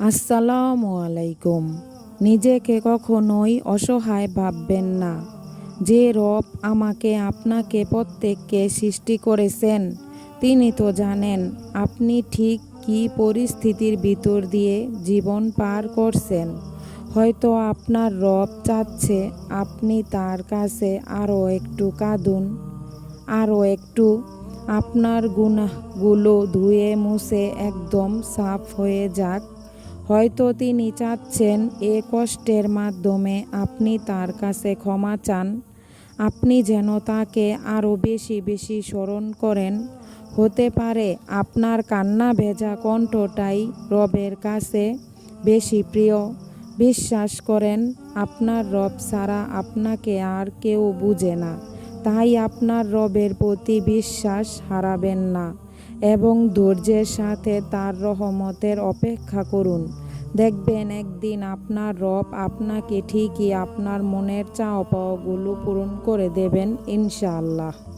আসসালামু আলাইকুম। নিজেকে কখনোই অসহায় ভাববেন না। যে রব আমাকে আপনাকে প্রত্যেককে সৃষ্টি করেছেন, তিনি তো জানেন আপনি ঠিক কী পরিস্থিতির ভিতর দিয়ে জীবন পার করছেন। হয়তো আপনার রব চাচ্ছে আপনি তার কাছে আরও একটু কাঁদুন, আরও একটু আপনার গুনাহগুলো ধুয়ে মুছে একদম সাফ হয়ে যাক। হয়তো তিনি চাচ্ছেন এ কষ্টের মাধ্যমে আপনি তার কাছে ক্ষমা চান। আপনি যেন তাকে আরও বেশি বেশি স্মরণ করেন। হতে পারে আপনার কান্না ভেজা কণ্ঠটাই রবের কাছে বেশি প্রিয়। বিশ্বাস করেন, আপনার রব ছাড়া আপনাকে আর কেউ বুঝে না। তাই আপনার রবের প্রতি বিশ্বাস হারাবেন না। এবং ধৈর্যের সাথে তার রহমতের অপেক্ষা করুন। দেখবেন একদিন আপনার রব আপনাকে ঠিকই আপনার মনের চাওয়া পাওয়াগুলো পূরণ করে দেবেন, ইনশাআল্লাহ।